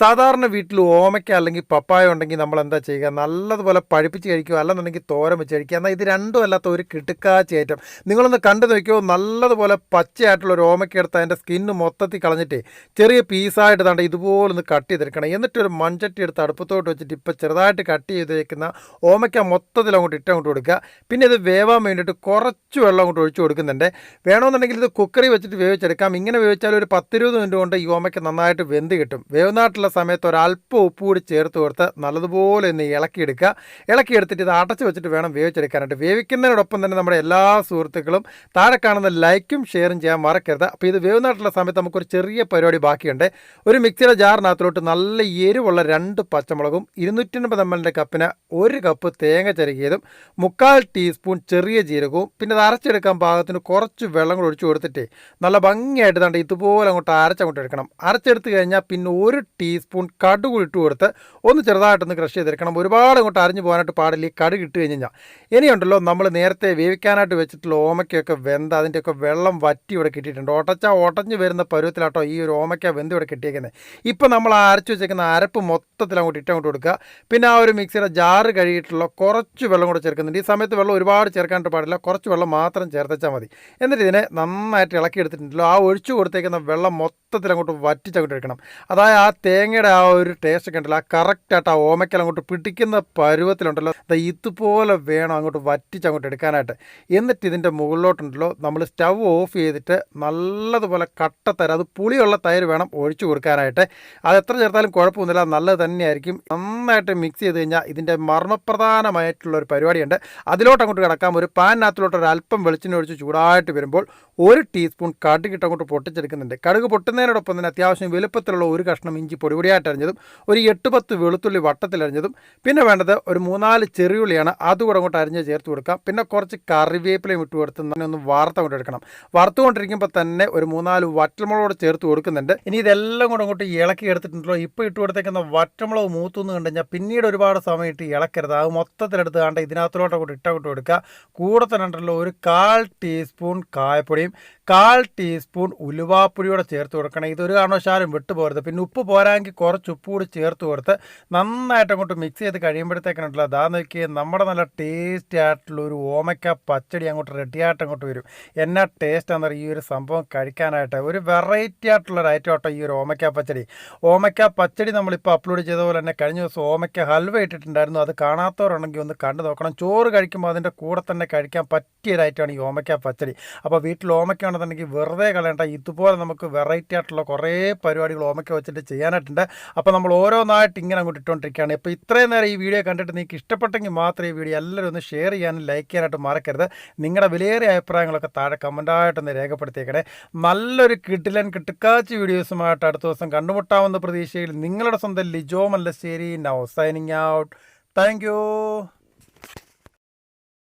സാധാരണ വീട്ടിൽ ഓമയ്ക്ക അല്ലെങ്കിൽ പപ്പായ ഉണ്ടെങ്കിൽ നമ്മൾ എന്താ ചെയ്യുക? നല്ലതുപോലെ പഴുപ്പിച്ച് കഴിക്കുക. അല്ലെന്നുണ്ടെങ്കിൽ തോരം വെച്ച് കഴിക്കുക. എന്നാൽ ഇത് രണ്ടും അല്ലാത്ത ഒരു കിടുക്കാച്ചി ഐറ്റം. നിങ്ങളൊന്ന് കണ്ടു നോക്കിയോ? നല്ലതുപോലെ പച്ചയായിട്ടുള്ള ഒരു ഓമയ്ക്ക എടുത്ത് അതിന്റെ സ്കിന്ന് മൊത്തത്തിൽ കളഞ്ഞിട്ട് ചെറിയ പീസായിട്ട് താണ്ട് ഇതുപോലെ ഒന്ന് കട്ട് ചെയ്തെടുക്കണം. എന്നിട്ട് ഒരു മൺചട്ടി എടുത്ത് അടുപ്പത്തോട്ട് വെച്ചിട്ട് ഇപ്പോൾ ചെറുതായിട്ട് കട്ട് ചെയ്ത് വെക്കുന്ന ഓമയ്ക്ക മൊത്തത്തിൽ അങ്ങോട്ട് ഇട്ട് അങ്ങോട്ട് കൊടുക്കുക. പിന്നെ ഇത് വേവാൻ വേണ്ടിയിട്ട് കുറച്ച് വെള്ളം അങ്ങോട്ട് ഒഴിച്ചു കൊടുക്കുന്നുണ്ട്. വേണമെന്നുണ്ടെങ്കിൽ ഇത് കുക്കറി വെച്ചിട്ട് വേവിച്ചെടുക്കാം. ഇങ്ങനെ വേവിച്ചാൽ ഒരു പത്തിരുപത് മിനിറ്റ് കൊണ്ട് ഈ ഓമയ്ക്ക് നന്നായിട്ട് വെന്ത് കിട്ടും. വേവുന്നായിട്ടുള്ള സമയത്ത് ഒരല്പം ഉപ്പ് കൂടി ചേർത്ത് കൊടുത്ത് നല്ലതുപോലെ ഒന്ന് ഇളക്കിയെടുക്കുക. ഇളക്കിയെടുത്തിട്ട് ഇത് അടച്ചു വെച്ചിട്ട് വേണം വേവിച്ചെടുക്കാനായിട്ട്. വേവിക്കുന്നതിനോടൊപ്പം തന്നെ നമ്മുടെ എല്ലാ സുഹൃത്തുക്കളും താഴെ കാണുന്ന ലൈക്കും ഷെയറും ചെയ്യാൻ മറക്കരുത്. അപ്പോൾ ഇത് വേവുന്നായിട്ടുള്ള സമയത്ത് നമുക്കൊരു ചെറിയ പരിപാടി ബാക്കിയുണ്ട്. ഒരു മിക്സിയുടെ ജാറിനകത്തിലോട്ട് നല്ല എരിവുള്ള രണ്ട് പച്ചമുളകും ഇരുന്നൂറ്റൻപത് എം എല്ലിന്റെ കപ്പിന് ഒരു കപ്പ് തേങ്ങ ചിരകിയതും മുക്കാൽ ടീസ്പൂൺ ചെറിയ ജീരകവും പിന്നെ അത് അരച്ചെടുക്കാൻ പാകത്തിന് കുറച്ച് വെള്ളം കൂടി ഒഴിച്ചു കൊടുത്തിട്ട് നല്ല ഭംഗിയായിട്ട് തണ്ട് ഇതുപോലെ അങ്ങോട്ട് അരച്ചങ്ങോട്ട് എടുക്കണം. അരച്ചെടുത്ത് കഴിഞ്ഞാൽ പിന്നെ ഒരു ടീസ്പൂൺ കടുക് ഇട്ട് കൊടുത്ത് ഒന്ന് ചെറുതായിട്ടൊന്ന് ക്രഷ് ചെയ്തെടുക്കണം. ഒരുപാട് അങ്ങോട്ട് അരിഞ്ഞു പോകാനായിട്ട് പാടില്ല. ഈ കടുക് ഇട്ട് കഴിഞ്ഞാൽ ഇനിയുണ്ടല്ലോ നമ്മൾ നേരത്തെ വേവിക്കാനായിട്ട് വെച്ചിട്ടുള്ള ഓമയ്ക്കൊക്കെ വെന്ത് അതിന്റെയൊക്കെ വെള്ളം വറ്റി ഇവിടെ കിട്ടിയിട്ടുണ്ട്. ഒട്ടച്ച ഒട്ടഞ്ഞ് വരുന്ന പരുവത്തിലാട്ടോ ഈ ഒരു ഓമയ്ക്ക വെന്ത് ഇവിടെ കിട്ടിയേക്കുന്നത് ഇപ്പം നമ്മൾ അരച്ച് വെച്ചേക്കുന്ന അരപ്പ് മൊത്തത്തിൽ അങ്ങോട്ട് ഇട്ടങ്ങോട്ട് കൊടുക്കുക. പിന്നെ ആ ഒരു മിക്സിയുടെ ജാറ് കഴുകിയിട്ടുള്ള കുറച്ച് വെള്ളം കൂടെ ചേർക്കുന്നുണ്ട്. ഈ സമയത്ത് വെള്ളം ഒരുപാട് ചേർക്കാനായിട്ട് പാടില്ല. കുറച്ച് വെള്ളം മാത്രം ചേർത്തച്ചാൽ മതി. എന്നിട്ട് ഇതിനെ നന്നായിട്ട് ഇളക്കി എടുത്തിട്ടുണ്ടല്ലോ ആ ഒഴിച്ചു കൊടുത്തേക്കുന്ന വെള്ളം മൊത്തത്തിൽ അങ്ങോട്ട് വറ്റിച്ചങ്ങോട്ട് എടുക്കണം. അതായത് ആ തേങ്ങയുടെ ആ ഒരു ടേസ്റ്റ് ഒക്കെ ഉണ്ടല്ലോ ആ കറക്റ്റായിട്ട് ആ ഓമയ്ക്കൽ അങ്ങോട്ട് പിടിക്കുന്ന പരുവത്തിലുണ്ടല്ലോ. അത് ഇതുപോലെ വേണം അങ്ങോട്ട് വറ്റിച്ച് അങ്ങോട്ട് എടുക്കാനായിട്ട്. എന്നിട്ട് ഇതിന്റെ മുകളിലോട്ടുണ്ടല്ലോ നമ്മൾ സ്റ്റവ് ഓഫ് ചെയ്തിട്ട് നല്ലതുപോലെ കട്ട തൈര്. അത് പുളിയുള്ള തൈര് വേണം ഒഴിച്ചു കൊടുക്കാനായിട്ട്. അത് എത്ര ചേർത്താലും കുഴപ്പമൊന്നുമില്ല നല്ലത് തന്നെയായിരിക്കും. നന്നായിട്ട് മിക്സ് ചെയ്ത് കഴിഞ്ഞാൽ ഇതിന്റെ മർമ്മപ്രധാനമായിട്ടുള്ള ഒരു പരിപാടിയുണ്ട്. അതിലോട്ട് അങ്ങോട്ട് കിടക്കാം. ഒരു പാനിനകത്തിലോട്ട് ഒരു അല്പം വെളിച്ചെണ്ണ ഒഴിച്ച് ചൂടായിട്ട് വരുമ്പോൾ ഒരു ടീസ്പൂൺ കടുകിട്ട് അങ്ങോട്ട് പൊട്ടിച്ചെടുക്കുന്നുണ്ട്. കടുക് പൊട്ടുന്നതിനോടൊപ്പം തന്നെ അത്യാവശ്യം വലുപ്പത്തിലുള്ള ഒരു കഷ്ണം ഇഞ്ചി പൊടിപൊടിയായിട്ട് അരിഞ്ഞതും ഒരു എട്ട് പത്ത് വെളുത്തുള്ളി വട്ടത്തിൽ അരിഞ്ഞതും പിന്നെ വേണ്ടത് ഒരു മൂന്നാൽ ചെറിയുള്ളിയാണ്. അതുകൂടെ അങ്ങോട്ട് അരിഞ്ഞ് ചേർത്ത് കൊടുക്കാം. പിന്നെ കുറച്ച് കറിവേപ്പിലയും ഇട്ട് കൊടുത്ത് ഒന്ന് വാർത്ത കൊണ്ട് എടുക്കണം. വറുത്തുകൊണ്ടിരിക്കുമ്പോൾ തന്നെ ഒരു മൂന്നാൽ വറ്റൽമുളകോട് ചേർത്ത് കൊടുക്കുന്നുണ്ട്. ഇനി ഇതെല്ലാം കൂടെ അങ്ങോട്ട് ഇളക്കി എടുത്തിട്ടുണ്ടല്ലോ. ഇപ്പോൾ ഇട്ട് കൊടുത്തേക്കുന്ന വറ്റമുളക് മൂത്തുനിന്ന് കണ്ടു കഴിഞ്ഞാൽ പിന്നീട് ഒരുപാട് സമയം ഇട്ട് ഇളക്കരുത്. അത് മൊത്തത്തിലെടുത്ത് കണ്ട ഇതിനകത്തോട്ട് അങ്ങോട്ട് ഇട്ടങ്ങോട്ട് കൊടുക്കുക. കൂടെ തന്നെ ഉണ്ടല്ലോ ഒരു കാൽ ടീസ്പൂൺ കായപ്പൊടിയും കാൽ ടീസ്പൂൺ ഉലുവാപ്പൊടിയോടെ ചേർത്ത് കൊടുക്കണം. ഇതൊരു കാരണവശാലും വിട്ടുപോകരുത്. പിന്നെ ഉപ്പ് പോരാമെങ്കിൽ കുറച്ച് ഉപ്പ് കൂടി ചേർത്ത് കൊടുത്ത് നന്നായിട്ട് അങ്ങോട്ട് മിക്സ് ചെയ്ത് കഴിയുമ്പോഴത്തേക്കാണല്ലോ അതാ നോക്കി നമ്മുടെ നല്ല ടേസ്റ്റി ആയിട്ടുള്ള ഒരു ഓമയ്ക്ക പച്ചടി അങ്ങോട്ട് റെഡിയായിട്ട് അങ്ങോട്ട് വരും. എന്നാ ടേസ്റ്റ് ആണെന്നറിയ ഈ ഒരു സംഭവം കഴിക്കാനായിട്ട്. ഒരു വെറൈറ്റി ആയിട്ടുള്ള ഒരു ഐറ്റം ആട്ടോ ഈ ഒരു ഓമയ്ക്ക പച്ചടി. ഓമയ്ക്ക പച്ചടി നമ്മളിപ്പോൾ അപ്ലോഡ് ചെയ്ത പോലെ തന്നെ കഴിഞ്ഞ ദിവസം ഓമയ്ക്ക ഹൽവ ഇട്ടിട്ടുണ്ടായിരുന്നു. അത് കാണാത്തവരുണ്ടെങ്കിൽ ഒന്ന് കണ്ടു നോക്കണം. ചോറ് കഴിക്കുമ്പോൾ അതിന്റെ കൂടെ തന്നെ കഴിക്കാൻ പറ്റിയ ഒരു ഐറ്റമാണ് ഈ ഓമയ്ക്ക പച്ചടി. അപ്പോൾ വീട്ടിൽ ഓമയ്ക്ക ഉണ്ടെന്നുണ്ടെങ്കിൽ വെറുതെ കളയണ്ട. ഇതുപോലെ നമുക്ക് വെറൈറ്റി ആയിട്ടുള്ള കുറേ പരിപാടികൾ ഓമയ്ക്ക വെച്ചിട്ട് ചെയ്യാനായിട്ടുണ്ട്. അപ്പോൾ നമ്മൾ ഓരോന്നായിട്ട് ഇങ്ങനെ അങ്ങോട്ട് ഇട്ടുകൊണ്ടിരിക്കുകയാണ്. ഇപ്പോൾ ഇത്രയും നേരം ഈ വീഡിയോ കണ്ടിട്ട് നിങ്ങൾക്ക് ഇഷ്ടപ്പെട്ടെങ്കിൽ മാത്രമേ ഈ വീഡിയോ എല്ലാവരും ഒന്ന് ഷെയർ ചെയ്യാനും ലൈക്ക് ചെയ്യാനായിട്ട് മറക്കരുത്. നിങ്ങളുടെ വിലയേറിയ അഭിപ്രായങ്ങളൊക്കെ താഴെ കമന്റായിട്ടൊന്ന് രേഖപ്പെടുത്തിയേക്കണേ. നല്ലൊരു കിട്ടിലൻ കിട്ടുക്കാച്ച് വീഡിയോസുമായിട്ട് അടുത്ത ദിവസം കണ്ടുമുട്ടാമെന്ന പ്രതീക്ഷയിൽ നിങ്ങളുടെ സ്വന്തം Lijo Mallassery now signing out thank